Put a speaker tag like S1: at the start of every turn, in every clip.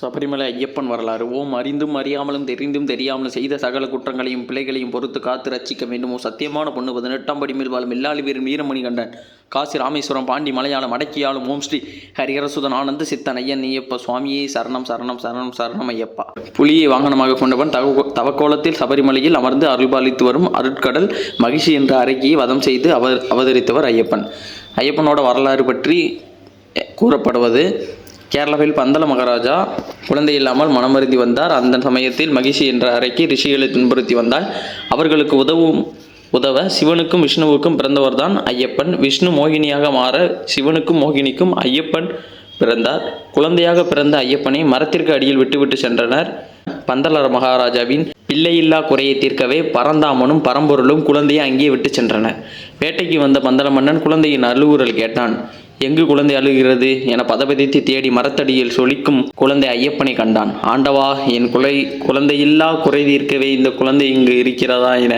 S1: சபரிமலை ஐயப்பன் வரலாறு. ஓம் அறிந்தும் அறியாமலும் தெரிந்தும் தெரியாமலும் செய்த சகல குற்றங்களையும் பிழைகளையும் பொறுத்து காத்து ரச்சிக்க வேண்டும். சத்தியமான பொண்ணு பதினெட்டாம் படிமில் வாழும் எல்லாளி வீரன் வீரமணி கண்டன். காசி ராமேஸ்வரம் பாண்டி மலையாளம் அடக்கியாலும் ஓம் ஸ்ரீ ஹரிஹரசுதன் ஆனந்த சித்தன் ஐயன் ஐயப்ப சுவாமியே சரணம் சரணம் சரணம் சரணம் ஐயப்பா. புலியை வாகனமாக கொண்டவன் தவ தவக்கோலத்தில் சபரிமலையில் அமர்ந்து அருள்பாலித்து வரும் அருட்கடல் மகிழ்ச்சி என்ற அறைக்கியை வதம் செய்து அவ அவதரித்தவர் ஐயப்பன். ஐயப்பனோட வரலாறு பற்றி கூறப்படுவது கேரளாவில் பந்தல மகாராஜா குழந்தை இல்லாமல் மனமருந்தி வந்தார். அந்த சமயத்தில் மகிஷி என்ற அறைக்கு ரிஷிகளை துன்புறுத்தி வந்தால் அவர்களுக்கு உதவும் உதவ சிவனுக்கும் விஷ்ணுவுக்கும் பிறந்தவர்தான் ஐயப்பன். விஷ்ணு மோகினியாக மாற சிவனுக்கும் மோகினிக்கும் ஐயப்பன் பிறந்தார். குழந்தையாக பிறந்த ஐயப்பனை மரத்திற்கு அடியில் விட்டுவிட்டு சென்றனர் பந்தலர மகாராஜாவின் பிள்ளையில்லா குறையை தீர்க்கவே பரந்தாமனும் பரம்பொருளும் குழந்தையை அங்கே விட்டு சென்றனர். வேட்டைக்கு வந்த பந்தல மன்னன் குழந்தையின் அழுகுரல் கேட்டான் எங்கு குழந்தை அழுகிறது என பதபதித்து தேடி மரத்தடியில் சொலிக்கும் குழந்தை ஐயப்பனை கண்டான். ஆண்டவா என் குலை குழந்தையில்லா குறை தீர்க்கவே இந்த குழந்தை இங்கு இருக்கிறதா என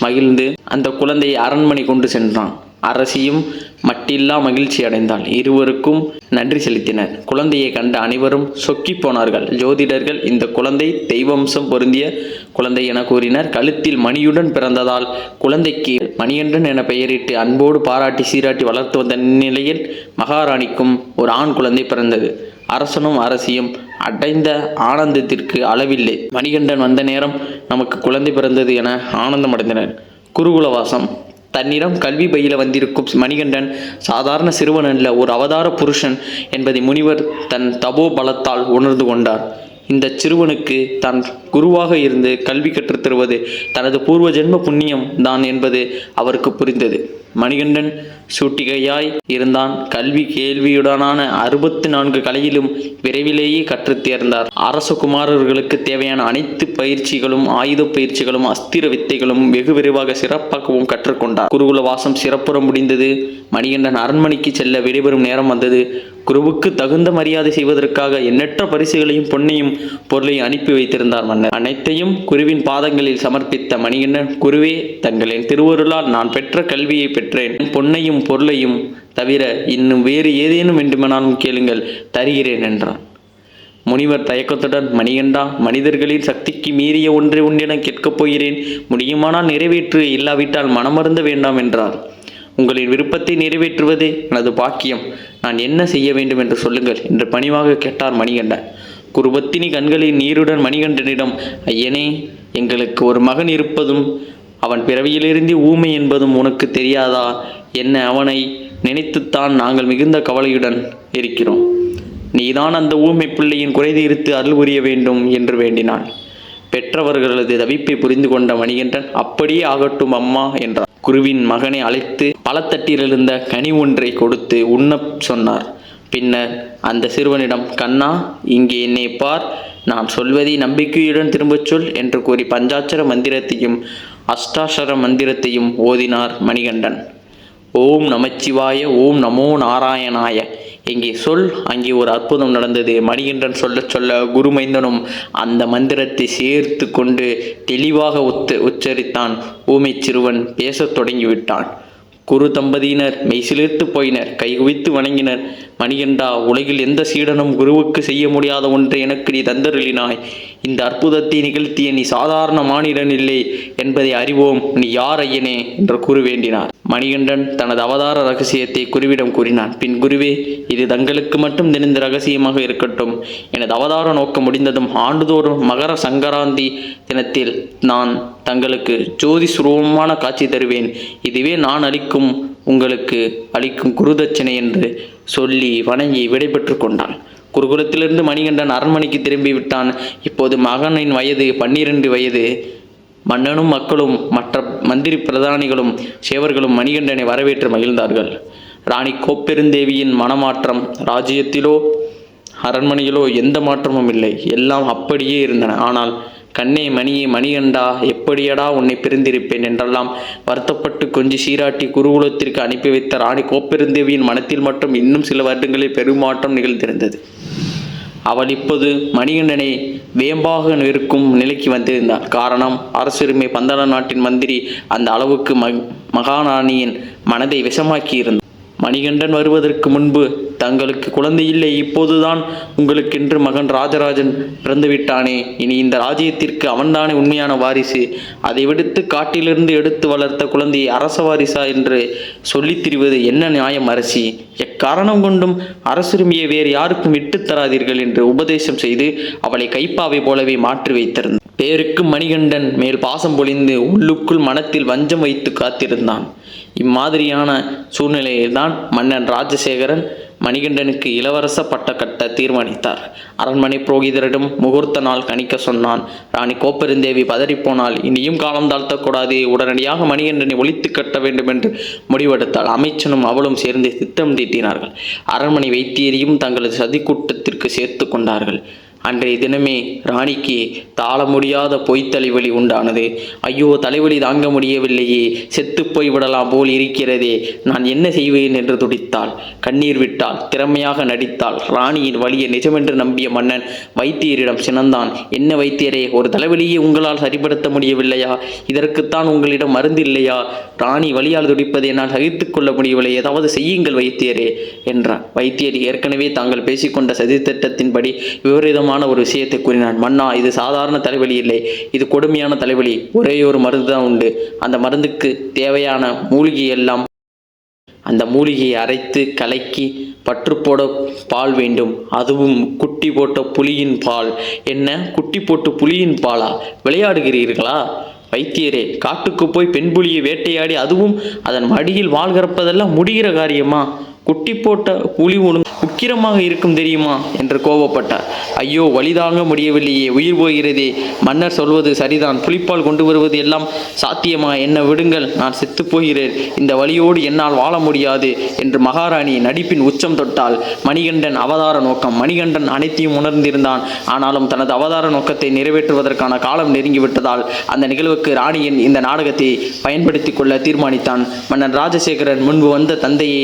S1: மகிழ்ந்து அந்த குழந்தையை அரண்மனை கொண்டு சென்றான். அரசியும் மட்டில்லா மகிழ்ச்சி அடைந்தான் இருவருக்கும் நன்றி செலுத்தினர். குழந்தையை கண்ட அனைவரும் சொக்கி போனார்கள். ஜோதிடர்கள் இந்த குழந்தை தெய்வம்சம் பொருந்திய குழந்தை என கூறினர். கழுத்தில் மணியுடன் பிறந்ததால் குழந்தைக்கு மணிகண்டன் என பெயரிட்டு அன்போடு பாராட்டி சீராட்டி வளர்த்து வந்த நிலையில் மகாராணிக்கும் ஒரு ஆண் குழந்தை பிறந்தது. அரசனும் அரசியும் அடைந்த ஆனந்தத்திற்கு அளவில்லை. மணிகண்டன் வந்த நேரம் நமக்கு குழந்தை பிறந்தது என ஆனந்தம் அடைந்தனர் குருகுலவாசம் தன்னிடம் கல்வி பயில வந்திருக்கும் மணிகண்டன் சாதாரண சிறுவன் அல்ல ஒரு அவதார புருஷன் என்பதை முனிவர் தன் தபோ பலத்தால் உணர்ந்து கொண்டார். இந்த சிறுவனுக்கு தான் குருவாக இருந்து கல்வி கற்றுத்தருவது தனது பூர்வ ஜென்ம புண்ணியம் தான் என்பது அவருக்கு புரிந்தது. மணிகண்டன் சூட்டிகையாய் இருந்தான். கல்வி கேள்வியுடனான அறுபத்தி நான்கு கலையிலும் விரைவிலேயே கற்றுத் தேர்ந்தார். அரச குமாரர்களுக்கு தேவையான அனைத்து பயிற்சிகளும் ஆயுத பயிற்சிகளும் அஸ்திர வித்தைகளும் வெகு விரைவாக சிறப்பாகவும் கற்றுக்கொண்டார் குருகுல வாசம் சிறப்புற முடிந்தது. மணிகண்டன் அரண்மனைக்கு செல்ல விடைபெறும் நேரம் வந்தது. குருவுக்கு தகுந்த மரியாதை செய்வதற்காக எண்ணற்ற பரிசுகளையும் பொன்னையும் பொருளையும் அனுப்பி வைத்திருந்தார் மன்னர். அனைத்தையும் குருவின் பாதங்களில் சமர்ப்பித்த மணிகண்டன் குருவே தங்களின் திருவருளால் நான் பெற்ற கல்வியை பெற்றேன். பொன்னையும் பொருளையும் தவிர இன்னும் வேறு ஏதேனும் வேண்டுமானாலும் கேளுங்கள் தருகிறேன் என்றான். முனிவர் தயக்கத்துடன் மணிகண்டா மனிதர்களின் சக்திக்கு மீறிய ஒன்றை உன்னிடம் கேட்கப் போகிறேன். முடியுமானால் நிறைவேற்று இல்லாவிட்டால் மனமருந்த வேண்டாம் என்றார். உங்களின் விருப்பத்தை நிறைவேற்றுவதே எனது பாக்கியம். நான் என்ன செய்ய வேண்டும் என்று சொல்லுங்கள் என்று பணிவாக கேட்டார் மணிகண்டன். குருபத்தினி கண்களின் நீருடன் மணிகண்டனிடம் ஐயனே எங்களுக்கு ஒரு மகன் இருப்பதும் அவன் பிறவியிலிருந்து ஊமை என்பதும் உனக்கு தெரியாதா? என்ன அவனை நினைத்துத்தான் நாங்கள் மிகுந்த கவலையுடன் இருக்கிறோம். நீதான் அந்த ஊமை பிள்ளையின் குறை தீர்த்து அருள் புரிய வேண்டும் என்று வேண்டினான். பெற்றவர்களது தவிப்பை புரிந்து கொண்ட மணிகண்டன் அப்படியே ஆகட்டும் அம்மா என்றார் குருவின் மகனை அழைத்து பழத்தட்டிலிருந்த கனி ஒன்றை கொடுத்து உண்ணப் சொன்னார். பின்னர் அந்த சிறுவனிடம் கண்ணா இங்கே என்னை பார். நான் சொல்வதை நம்பிக்கையுடன் திரும்பச் சொல் என்று கூறி பஞ்சாட்சர மந்திரத்தையும் அஷ்டாட்சர மந்திரத்தையும் ஓதினார் மணிகண்டன். ஓம் நமச்சிவாய ஓம் நமோ நாராயணாய. இங்கே சொல் அங்கே ஒரு அற்புதம் நடந்தது. மணிகண்டன் சொல்ல சொல்ல குருமைந்தனும் அந்த மந்திரத்தை சேர்த்து கொண்டு தெளிவாக உத்து உச்சரித்தான். ஊமை சிறுவன் பேசத் தொடங்கிவிட்டான். குரு தம்பதியினர் மெய்சிலிர்த்து போயினர் கைகுவித்து வணங்கினர். மணிகண்டா உலகில் எந்த சீடனும் குருவுக்கு செய்ய முடியாத ஒன்றை எனக்கு நீ தந்தருளினாய். இந்த அற்புதத்தை நிகழ்த்திய நீ சாதாரண மானிடன் இல்லை என்பதை அறிவோம். நீ யார் ஐயனே? என்று கூறு வேண்டினார். மணிகண்டன் தனது அவதார ரகசியத்தை குருவிடம் கூறினான். பின் குருவே இது தங்களுக்கு மட்டும் தெரிந்த ரகசியமாக இருக்கட்டும். எனது அவதார நோக்கம் முடிந்ததும் ஆண்டுதோறும் மகர சங்கராந்தி தினத்தில் நான் தங்களுக்கு ஜோதி சுரூபமான காட்சி தருவேன். இதுவே நான் அளிக்கும் உங்களுக்கு அளிக்கும் குருதட்சணை என்று சொல்லி வணங்கி விடைபெற்று கொண்டான். குருகுலத்திலிருந்து மணிகண்டன் அரண்மனைக்கு திரும்பி விட்டான். இப்போது மகனின் வயது பன்னிரண்டு வயது. மன்னனும் மக்களும் மற்ற மந்திரி பிரதானிகளும் சேவர்களும் மணிகண்டனை வரவேற்று மகிழ்ந்தார்கள். ராணி கோப்பெருந்தேவியின் மனமாற்றம் ராஜ்யத்திலோ அரண்மனையிலோ எந்த மாற்றமும் இல்லை. எல்லாம் அப்படியே இருந்தன. ஆனால் கண்ணே மணியே மணிகண்டா எப்படியடா உன்னை பிரிந்திருப்பேன் என்றெல்லாம் வருத்தப்பட்டு கொஞ்சி சீராட்டி குருகுலத்திற்கு அனுப்பி வைத்த ராணி கோப்பெருந்தேவியின் மனத்தில் மட்டும் இன்னும் சில வருடங்களில் பெருமாற்றம் நிகழ்ந்திருந்தது. அவள் இப்போது மணிகண்டனை வேம்பாக நிற்கும் நிலைக்கு வந்திருந்தார் காரணம் அரசுரிமை பந்தள நாட்டின் மந்திரி அந்த அளவுக்கு ம மகாராணியின் மனதை விஷமாக்கியிருந்தார் மணிகண்டன் வருவதற்கு முன்பு தங்களுக்கு குழந்தை இல்லை இப்போதுதான் உங்களுக்கென்று மகன் ராஜராஜன் பிறந்துவிட்டானே. இனி இந்த ராஜ்யத்திற்கு அவன்தானே உண்மையான வாரிசு. அதை விடுத்து காட்டிலிருந்து எடுத்து வளர்த்த குழந்தையை அரச வாரிசா என்று சொல்லித் திரிவது என்ன நியாயம் அரசி? எக்காரணம் கொண்டும் அரசுரிமையை வேறு யாருக்கும் விட்டு தராதீர்கள் என்று உபதேசம் செய்து அவளை கைப்பாவை போலவே மாற்றி வைத்திருந்தார் பேருக்கு மணிகண்டன் மேல் பாசம் பொழிந்து உள்ளுக்குள் மனத்தில் வஞ்சம் வைத்து காத்திருந்தான். இம்மாதிரியான சூழ்நிலையில்தான் மன்னன் ராஜசேகரன் மணிகண்டனுக்கு இளவரச பட்ட கட்ட தீர்மானித்தார். அரண்மனை புரோகிதரிடம் முகூர்த்த நாள் கணிக்க சொன்னான். ராணி கோப்பெருந்தேவி பதறிப்போனால் இனியும் காலம் தாழ்த்தக்கூடாது. உடனடியாக மணிகண்டனை ஒழித்து கட்ட வேண்டும் என்று முடிவெடுத்தால் அமைச்சனும் அவளும் சேர்ந்து திட்டம் தீட்டினார்கள். அரண்மனை வைத்தியரையும் தங்களது சதிக்கூட்டத்திற்கு சேர்த்து கொண்டார்கள். அன்றைய தினமே ராணிக்கு தாள முடியாத பொய்த்தலைவலி உண்டானது. ஐயோ தலைவலி தாங்க முடியவில்லையே. செத்து போய் விடலாம் போல் இருக்கிறதே. நான் என்ன செய்வேன் என்று துடித்தாள். கண்ணீர் விட்டால் திறமையாக நடித்தாள். ராணியின் வழியை நிஜமென்று நம்பிய மன்னன் வைத்தியரிடம் சினந்தான். என்ன வைத்தியரே ஒரு தலைவலியை உங்களால் சரிப்படுத்த முடியவில்லையா? இதற்குத்தான் உங்களிடம் மருந்து இல்லையா? ராணி வலியால் துடிப்பதை என்னால் சகித்துக் கொள்ள முடியவில்லை. ஏதாவது செய்யுங்கள் வைத்தியரே என்றார் வைத்தியர் ஏற்கனவே தாங்கள் பேசிக்கொண்ட சதித்திட்டத்தின்படி விபரீதமான ஒரு விஷயத்தை கூறினான். மன்னா இது சாதாரண தலைவலி இல்லை. இது கொடுமையான தலைவலி. ஒரே ஒரு மருந்து தான் உண்டு. அந்த மருந்துக்கு தேவையான மூலிகை எல்லாம் அந்த மூலிகையை அரைத்து கலக்கி பற்று போட பால் வேண்டும். அதுவும் குட்டி போட்ட புலியின் பால். என்ன? குட்டி போட்டு புலியின் பாலா? விளையாடுகிறீர்களா? வைத்தியரே காட்டுக்கு போய் பெண் புலியை வேட்டையாடி அதுவும் அதன் மடியில் வாழ்கிறப்பதெல்லாம் முடிகிற காரியமா? குட்டி போட்ட புலி ஒன்று உக்கிரமாக இருக்கும் தெரியுமா? என்று கோபப்பட்டார். ஐயோ வழிதாங்க முடியவில்லையே. உயிர் போகிறதே. மன்னர் சொல்வது சரிதான். புலிப்பால் கொண்டு வருவது எல்லாம் சாத்தியமா? என்ன விடுங்கள் நான் செத்து போகிறேன். இந்த வழியோடு என்னால் வாழ முடியாது என்று மகாராணி நடிப்பின் உச்சம் தொட்டால் மணிகண்டன் அவதார நோக்கம். மணிகண்டன் அனைத்தையும் உணர்ந்திருந்தான். ஆனாலும் தனது அவதார நோக்கத்தை நிறைவேற்றுவதற்கான காலம் நெருங்கிவிட்டதால் அந்த நிகழ்வுக்கு ராணியின் இந்த நாடகத்தை பயன்படுத்திக் கொள்ள தீர்மானித்தான். மன்னன் ராஜசேகரன் முன்பு வந்த தந்தையை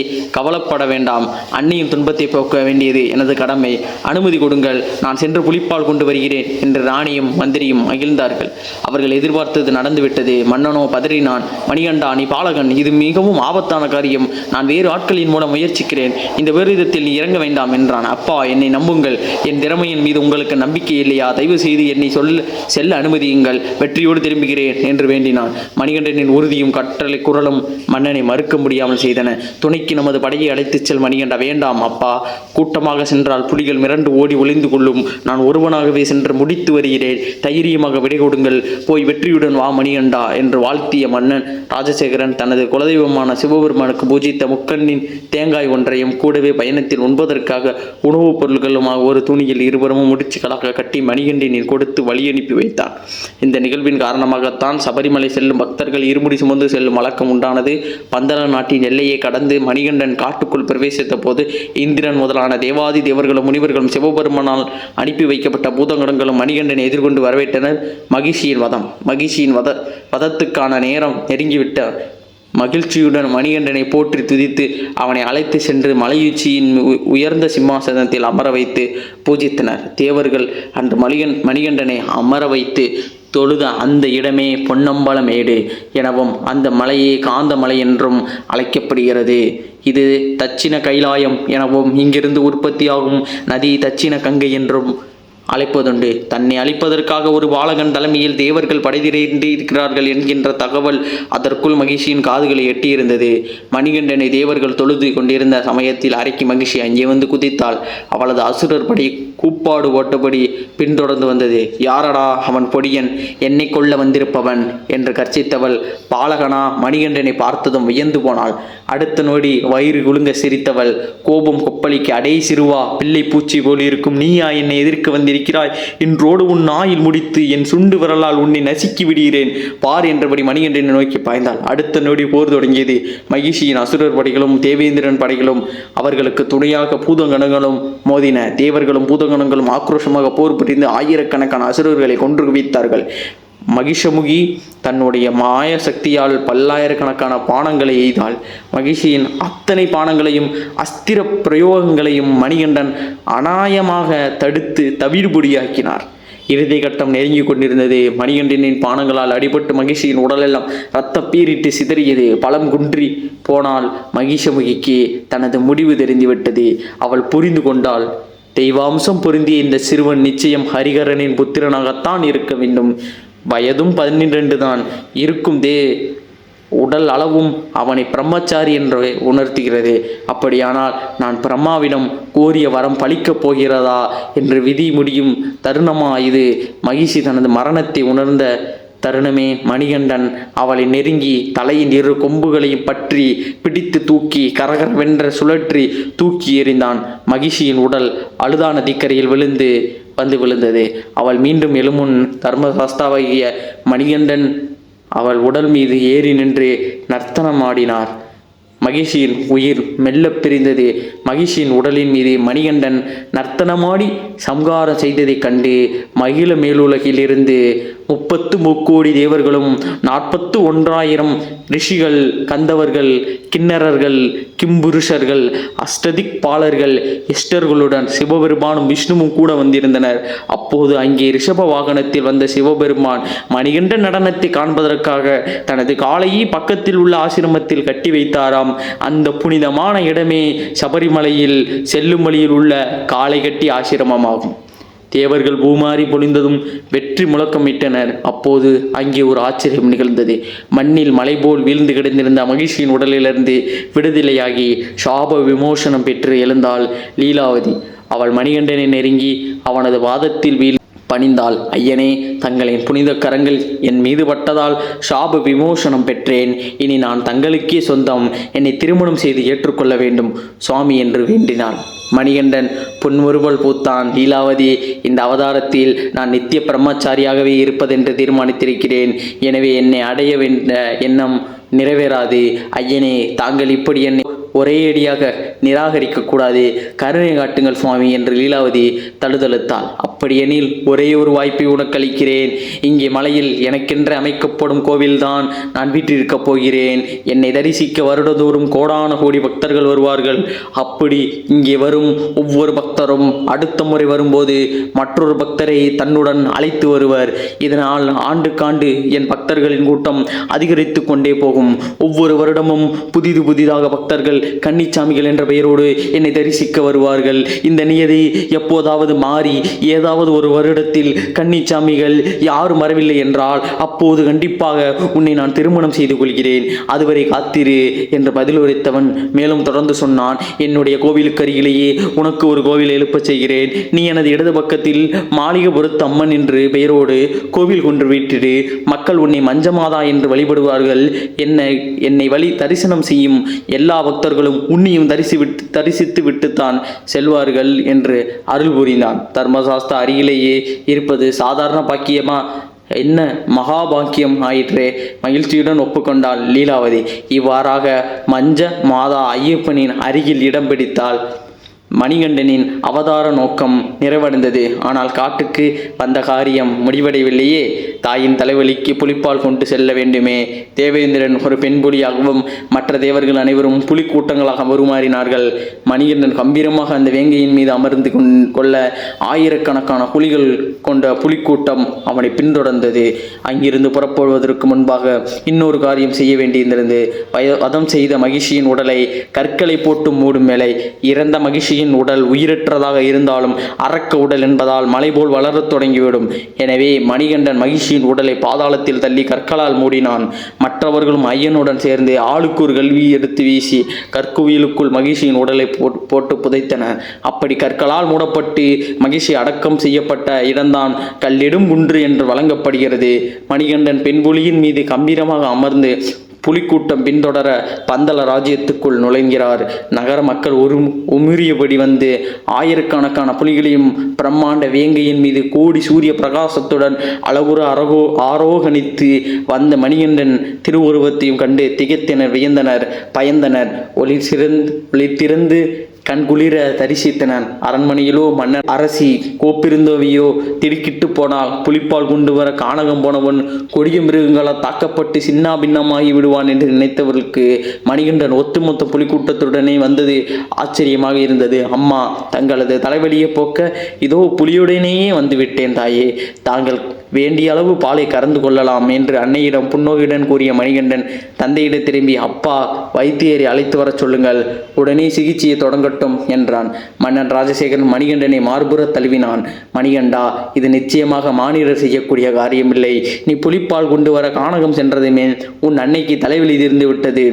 S1: கவலைப்பட வேண்டாம். அன்னியின் துன்பத்தை போக்க வேண்டியது எனது கடமை. அனுமதி கொடுங்கள். நான் சென்று புலிப்பால் கொண்டு வருகிறேன் என்று ராணியும் மந்திரியும் மகிழ்ந்தார்கள். அவர்கள் எதிர்பார்த்தது நடந்துவிட்டது. மன்னனோ பதறினான். மணிகண்டா நீ பாலகன். இது மிகவும் ஆபத்தான காரியம். நான் வேறு ஆட்களின் மூலம் முயற்சிக்கிறேன். இந்த விபரீதத்தில் நீ இறங்க வேண்டாம் என்றான். அப்பா என்னை நம்புங்கள். என் திறமையின் மீது உங்களுக்கு நம்பிக்கை இல்லையா? தயவு செய்து என்னை சொல் செல்ல அனுமதியுங்கள். வெற்றியோடு திரும்புகிறேன் என்று வேண்டினான். மணிகண்டனின் உறுதியும் கற்றலை குரலும் மன்னனை மறுக்க முடியாமல் செய்தன. துணைக்கு நமது படையை அழைத்துச் செல் மணிகண்ட வேண்டாம் அப்பா கூட்டமாக சென்றால் புலிகள் மிரண்டு ஓடி ஒளிந்து கொள்ளும். நான் ஒருவனாகவே சென்று முடித்து வருகிறேன். தைரியமாக விடை கொடுங்கள். போய் வெற்றியுடன் வா மணிகண்டா என்று வாழ்த்திய மன்னன். ராஜசேகரன் தனது குலதெய்வமான சிவபெருமானுக்கு பூஜித்த முக்கண்ணின் தேங்காய் ஒன்றையும் கூடவே பயணத்தில் உண்பதற்காக உணவுப் பொருள்களுமாக ஒரு துணியில் இருபுறமும் முடிச்சுகளாக கட்டி மணிகண்டனில் கொடுத்து வழி அனுப்பி வைத்தான். இந்த நிகழ்வின் காரணமாகத்தான் சபரிமலை செல்லும் பக்தர்கள் இருமுடி சுமந்து செல்லும் வழக்கம் உண்டானது. பந்தள நாட்டின் எல்லையை கடந்து மணிகண்டன் காட்டுக்குள் பிரவேசித்த போது இந்திரன் முதலான தேவாதி தேவர்களும் முனிவர்களும் சிவபெருமனால் அனுப்பி வைக்கப்பட்ட பூதங்கடங்களும் மணிகண்டனை எதிர்கொண்டு வரவேற்றனர். மகிழ்ச்சியின் வதம் மகிழ்ச்சியின் வத வதத்துக்கான நேரம் நெருங்கிவிட்ட மகிழ்ச்சியுடன் மணிகண்டனை போற்றி துதித்து அவனை அழைத்து சென்று மலையுச்சியின் உயர்ந்த சிம்மாசனத்தில் அமர வைத்து பூஜித்தனர். தேவர்கள் அன்று மணிகன் மணிகண்டனை அமர வைத்து தொழுத அந்த இடமே பொன்னம்பலமேடு எனவும் அந்த மலையே காந்தமலை என்றும் அழைக்கப்படுகிறது. இது தட்சிண கைலாயம் எனவும் இங்கிருந்து உற்பத்தியாகும் நதி தட்சிண கங்கை என்றும் அழைப்பதுண்டு. தன்னை அழிப்பதற்காக ஒரு பாலகன் தலைமையில் தேவர்கள் படைதிரண்டு இருக்கிறார்கள் என்கின்ற தகவல் அதற்குள் மகிழ்ச்சியின் காதுகளை எட்டியிருந்தது. மணிகண்டனை தேவர்கள் தொழுது கொண்டிருந்த சமயத்தில் அரைக்கு மகிழ்ச்சி அங்கே வந்து குதித்தாள். அவளது அசுரர் படி கூப்பாடு ஓட்டபடி பின்தொடர்ந்து வந்தது. யாரடா அவன் பொடியன்? என்னை கொள்ள வந்திருப்பவன்? என்று கர்ச்சித்தவள். பாலகனா? மணிகண்டனை பார்த்ததும் வியந்து போனாள். அடுத்த நொடி வயிறு குலுங்க சிரித்தவள். கோபம் கொப்பளிக்கு அடே சிறுவா பிள்ளை பூச்சி போல் இருக்கும் நீயா என்னை எதிர்க்க இருக்கிறாய். இன்றோடு உன் நாயில் முடித்து என் சுண்டு விரலால் உன்னை நசுக்கி விடுகிறேன். பார் என்றபடி மணிகண்டனை நோக்கி பாய்ந்தாள். அடுத்த நொடி போர் தொடங்கியது. மகிழ்ச்சியின் அசுரர் படைகளும் தேவேந்திரன் படைகளும் அவர்களுக்கு துணையாக பூதங்கணங்களும் மோதின. தேவர்களும் பூதகணங்களும் ஆக்ரோஷமாக போர் புரிந்து ஆயிரக்கணக்கான அசுரர்களை கொன்று குவித்தார்கள். மகிஷமுகி தன்னுடைய மாய சக்தியால் பல்லாயிரக்கணக்கான பானங்களை எய்தாள். மகிஷியின் அத்தனை பானங்களையும் அஸ்திர பிரயோகங்களையும் மணிகண்டன் அநாயமாக தடுத்து தவிடுபொடியாக்கினார். இறுதி கட்டம் நெருங்கி கொண்டிருந்தது. மணிகண்டனின் பானங்களால் அடிபட்டு மகிஷியின் உடலெல்லாம் ரத்த பீரிட்டு சிதறியது. பலம் குன்றி போனால் மகிஷமுகிக்கு தனது முடிவு தெரிந்துவிட்டது. அவள் புரிந்து கொண்டாள். தெய்வாம்சம் பொருந்திய இந்த சிறுவன் நிச்சயம் ஹரிகரனின் புத்திரனாகத்தான் இருக்க வேண்டும். வயதும் பன்னிரண்டு தான். இருக்கும் தே உடல் அளவும் அவனை பிரம்மச்சாரி என்று உணர்த்துகிறது. அப்படியானால் நான் பிரம்மாவிடம் கோரிய வரம் பழிக்கப் போகிறதா என்று விதி முடியும் தருணமா இது? மகிஷி தனது மரணத்தை உணர்ந்த தருணமே மணிகண்டன் அவளை நெருங்கி தலையின் இரு கொம்புகளையும் பற்றி பிடித்து தூக்கி கரகரவென்ற சுழற்றி தூக்கி எறிந்தான். மகிஷியின் உடல் அழுதான திக்கரையில் விழுந்து வந்து விழுந்தது. அவள் மீண்டும் எழுமுன் தர்மசாஸ்தாவாகிய மணிகண்டன் அவள் உடல் மீது ஏறி நின்று நர்த்தனமாடினார். மகிஷியின் உயிர் மெல்ல பிரிந்தது. மகிஷியின் உடலின் மீது மணிகண்டன் நர்த்தனமாடி சம்காரம் செய்ததைக் கண்டு மகிழ மேலுலகிலிருந்து முப்பத்து முக்கோடி தேவர்களும் நாற்பத்து ஒன்றாயிரம் ரிஷிகள் கந்தவர்கள் கிண்ணறர்கள் கிம்புருஷர்கள் அஷ்டதிக் பாலர்கள் இஷ்டர்களுடன் சிவபெருமானும் விஷ்ணுவும் கூட வந்திருந்தனர். அப்போது அங்கே ரிஷப வாகனத்தில் வந்த சிவபெருமான் மணிகண்ட நடனத்தை காண்பதற்காக தனது காலையை பக்கத்தில் உள்ள ஆசிரமத்தில் கட்டி வைத்தாராம். அந்த புனிதமான இடமே சபரிமலையில் செல்லும் வழியில் உள்ள காலை கட்டி ஆசிரமமாகும். தேவர்கள் பூமாறி பொழிந்ததும் வெற்றி முழக்கமிட்டனர். அப்போது அங்கே ஒரு ஆச்சரியம் நிகழ்ந்தது. மண்ணில் மலை போல் வீழ்ந்து கிடந்திருந்த மகிழ்ச்சியின் உடலிலிருந்து விடுதலையாகி சாப விமோசனம் பெற்று எழுந்தாள் லீலாவதி. அவள் மணிகண்டனை நெருங்கி அவனது வாதத்தில் வீழ் பணிந்தாள். ஐயனே தங்களின் புனித கரங்கள் என் மீது பட்டதால் சாப விமோசனம் பெற்றேன். இனி நான் தங்களுக்கே சொந்தம். என்னை திருமணம் செய்து ஏற்றுக்கொள்ள வேண்டும் சுவாமி என்று வேண்டினாள் மணிகண்டன் புன்முறுவல் பூத்தான். லீலாவதி இந்த அவதாரத்தில் நான் நித்திய பிரம்மச்சாரியாகவே இருப்பதென்று தீர்மானித்திருக்கிறேன். எனவே என்னை அடைய வேண்ட எண்ணம் நிறைவேறாது. ஐயனே தாங்கள் இப்படி என்னை ஒரே அடியாக நிராகரிக்க கூடாது கருணை காட்டுங்கள் சுவாமி என்று லீலாவதி தழுதழுத்தாள் அப்படியெனில் ஒரே ஒரு வாய்ப்பை உனக்கு அளிக்கிறேன் இங்கே மலையில் எனக்கென்று அமைக்கப்படும் கோவில்தான் நான் வீட்டிற்கப் போகிறேன். என்னை தரிசிக்க வருடதோறும் கோடான கோடி பக்தர்கள் வருவார்கள். அப்படி இங்கே வரும் ஒவ்வொரு பக்தரும் அடுத்த முறை வரும்போது மற்றொரு பக்தரை தன்னுடன் அழைத்து வருவர். இதனால் ஆண்டுக்காண்டு என் பக்தர்களின் கூட்டம் அதிகரித்து கொண்டே போகும். ஒவ்வொரு வருடமும் புதிது புதிதாக பக்தர்கள் கன்னிச்சாமிகள் என்ற பெயரோடு என்னை தரிசிக்க வருவார்கள். இந்த நியதி எப்போதாவது மாறி ஏதாவது ஒரு வருடத்தில் கன்னிச்சாமிகள் யாரும் வரவில்லை என்றால் அப்போது கண்டிப்பாக உன்னை நான் திருமணம் செய்து கொள்கிறேன். அதுவரை காத்திரு என்று பதில் உரைத்தவன் மேலும் தொடர்ந்து சொன்னான் என்னுடைய கோவிலுக்கு அருகிலேயே உனக்கு ஒரு கோவில் எழுப்பச் செய்கிறேன். நீ எனது இடது பக்கத்தில் மாளிகைபுரத்து அம்மன் என்று பெயரோடு கோவில் கொன்று வீட்டிடு. மக்கள் உன்னை மஞ்சமாதா என்று வழிபடுவார்கள். என்னை என்னை வழி தரிசனம் செய்யும் எல்லா பக்தர்களும் உன்னையும் தரிசி விட்டு தரிசித்து விட்டுத்தான் செல்வார்கள் என்று அருள் புரிந்தான். தர்மசாஸ்திர அருகிலேயே இருப்பது சாதாரண பாக்கியமா? என்ன மகாபாக்கியம் ஆயிற்றே? மகிழ்ச்சியுடன் ஒப்புக்கொண்டாள் லீலாவதி. இவ்வாறாக மஞ்ச மாதா ஐயப்பனின் அருகில் இடம் பிடித்தாள். மணிகண்டனின் அவதார நோக்கம் நிறைவடைந்தது. ஆனால் காட்டுக்கு வந்த காரியம் முடிவடையவில்லையே. தாயின் தலைவலிக்கு புலிப்பால் கொண்டு செல்ல வேண்டுமே. தேவேந்திரன் ஒரு பெண் புலியாகவும் மற்ற தேவர்கள் அனைவரும் புலிக்கூட்டங்களாக உருமாறினார்கள். மணிகண்டன் கம்பீரமாக அந்த வேங்கையின் மீது அமர்ந்து கொண்- கொள்ள ஆயிரக்கணக்கான புலிகள் கொண்ட புலிக்கூட்டம் அவனை பின்தொடர்ந்தது. அங்கிருந்து புறப்படுவதற்கு முன்பாக இன்னொரு காரியம் செய்ய வேண்டியிருந்தது. வய வதம் செய்த மகிழ்ச்சியின் உடலை கற்களை போட்டு மூடும் வேலை இறந்த மகிழ்ச்சியின் உடல் உயிரற்றதாக இருந்தாலும் அரக்க உடல் என்பதால் மலை போல் வளரத் தொடங்கிவிடும். எனவே மணிகண்டன் மகிழ்ச்சியின் உடலை பாதாளத்தில் தள்ளி கற்களால் மூடினான். மற்றவர்களும் ஐயனுடன் சேர்ந்து ஆளுக்கு ஒரு கல்வி எடுத்து வீசி கற்குவியலுக்குள் மகிழ்ச்சியின் உடலை போட்- போட்டு புதைத்தன. அப்படி கற்களால் மூடப்பட்டு மகிழ்ச்சி அடக்கம் செய்யப்பட்ட இடம்தான் கல்லிடும் குன்று என்று வழங்கப்படுகிறது. மணிகண்டன் பெண்புலியின் மீது கம்பீரமாக அமர்ந்து புலிக்கூட்டம் பின்தொடர பந்தல ராஜ்யத்துக்குள் நுழைகிறார். நகர மக்கள் ஒரு உமிரியபடி வந்து ஆயிரக்கணக்கான புலிகளையும் பிரம்மாண்ட வேங்கையின் மீது கோடி சூரிய பிரகாசத்துடன் அழகுற அரகோ ஆரோகணித்து வந்த மணிகண்டன் திருவுருவத்தையும் கண்டு திகைத்தனர் வியந்தனர் பயந்தனர். ஒளி சிறந்து ஒளி திறந்து கண்குளிர தரிசித்தனன் அரண்மனையிலோ மன்னர் அரசி கோப்பிருந்தவையோ திடுக்கிட்டு போனால் புலிப்பால் கொண்டு வர கானகம் போனவன் கொடிய மிருகங்களால் தாக்கப்பட்டு சின்னா பின்னமாகி விடுவான் என்று நினைத்தவர்களுக்கு மணிகண்டன் ஒட்டுமொத்த புலிக்கூட்டத்துடனே வந்தது ஆச்சரியமாக இருந்தது. அம்மா தங்களது தலைவலியை போக்க இதோ புலியுடனேயே வந்துவிட்டேன் தாயே. தாங்கள் வேண்டிய அளவு பாலை கறந்து கொள்ளலாம் என்று அன்னையிடம் புன்னோகியுடன் கூறிய மணிகண்டன் தந்தையிடம் திரும்பி அப்பா வைத்தியரை அழைத்து வரச் சொல்லுங்கள். உடனே சிகிச்சையை தொடங்கட்டும் என்றான். மன்னன் ராஜசேகரன் மணிகண்டனை மார்புற தழுவினான். மணிகண்டா இது நிச்சயமாக மானிடர் செய்யக்கூடிய காரியமில்லை. நீ புலிப்பால் கொண்டு வர கானகம் சென்றதுமே உன் அன்னைக்கு தலைவலி தீர்ந்து விட்டது.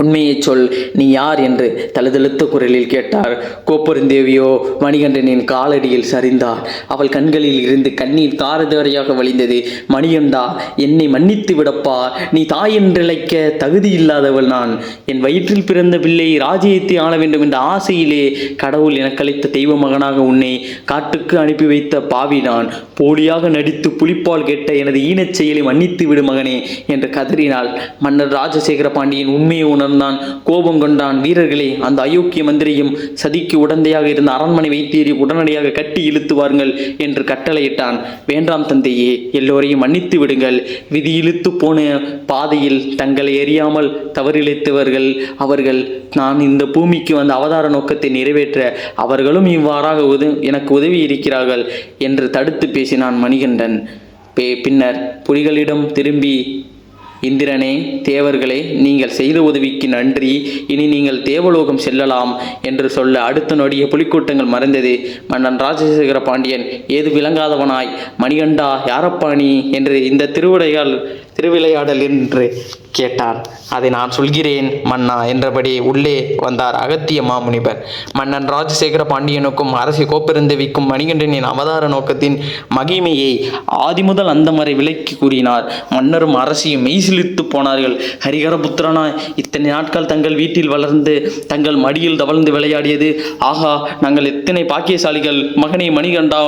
S1: உண்மையை சொல் நீ யார்? என்று தழுதழுத்த குரலில் கேட்டார். கோப்பெருந்தேவியோ மணிகண்டனின் காலடியில் சரிந்தார். அவள் கண்களில் இருந்து கண்ணீர் தாரதாரியாக வழிந்தது. மணிகண்டா என்னை மன்னித்து விடப்பா. நீ தாய் என்றழைக்க தகுதி இல்லாதவள் நான். என் வயிற்றில் பிறந்த பிள்ளை ராஜ்யத்தை ஆள வேண்டும் என்ற ஆசையிலே கடவுள் எனக்களித்த தெய்வ மகனாக உன்னை காட்டுக்கு அனுப்பி வைத்த பாவி நான். போலியாக நடித்து புலிப்பால் கேட்ட எனது ஈனச் செயலை மன்னித்து விடு மகனே என்று கதறினாள். மன்னர் ராஜசேகர பாண்டியன் உண்மையை உணர் உணர்ந்தான் கோபம் கொண்டான். வீரர்களே அந்த அயோக்கிய மந்திரியும் சதிக்கு உடந்தையாக இருந்த அரண்மனை வைத்தியரை உடனடியாக கட்டி இழுத்து வாருங்கள் என்று கட்டளையிட்டான். வேண்டாம் தந்தையே எல்லோரையும் மன்னித்து விடுங்கள். விதி இழுத்து போன பாதையில் தங்களை எறியாமல் தவறிழைத்தவர்கள் அவர்கள் நான் இந்த பூமிக்கு வந்த அவதார நோக்கத்தை நிறைவேற்ற அவர்களும் இவ்வாறாக உத எனக்கு உதவி இருக்கிறார்கள் என்று தடுத்து பேசினான் மணிகண்டன். பே பின்னர் புலிகளிடம் திரும்பி இந்திரனே தேவர்களே நீங்கள் செய்த உதவிக்கு நன்றி. இனி நீங்கள் தேவலோகம் செல்லலாம் என்று சொல்ல அடுத்த நொடிய புலிக்கூட்டங்கள் மறைந்தது. மன்னன் ராஜசேகர பாண்டியன் ஏது விளங்காதவனாய் மணிகண்டா யாரப்பா நீ? என்று இந்த திருவிடையால் திருவிளையாடல் என்று கேட்டார் அதை நான் சொல்கிறேன் மன்னா என்றபடி உள்ளே வந்தார் அகத்திய மாமுனிவர். மன்னன் ராஜசேகர பாண்டியனுக்கும் அரசி கோப்பெருந்தவிக்கும் மணிகண்டனின் அவதார நோக்கத்தின் மகிமையை ஆதி முதல் அந்த வரை விலக்கி கூறினார். மன்னரும் அரசியும் மெய்சிலித்து போனார்கள். ஹரிகரபுத்திரனாய் இத்தனை நாட்கள் தங்கள் வீட்டில் வளர்ந்து தங்கள் மடியில் தவழ்ந்து விளையாடியது. ஆகா நாங்கள் எத்தனை பாக்கியசாலிகள். மகனை மணிகண்டா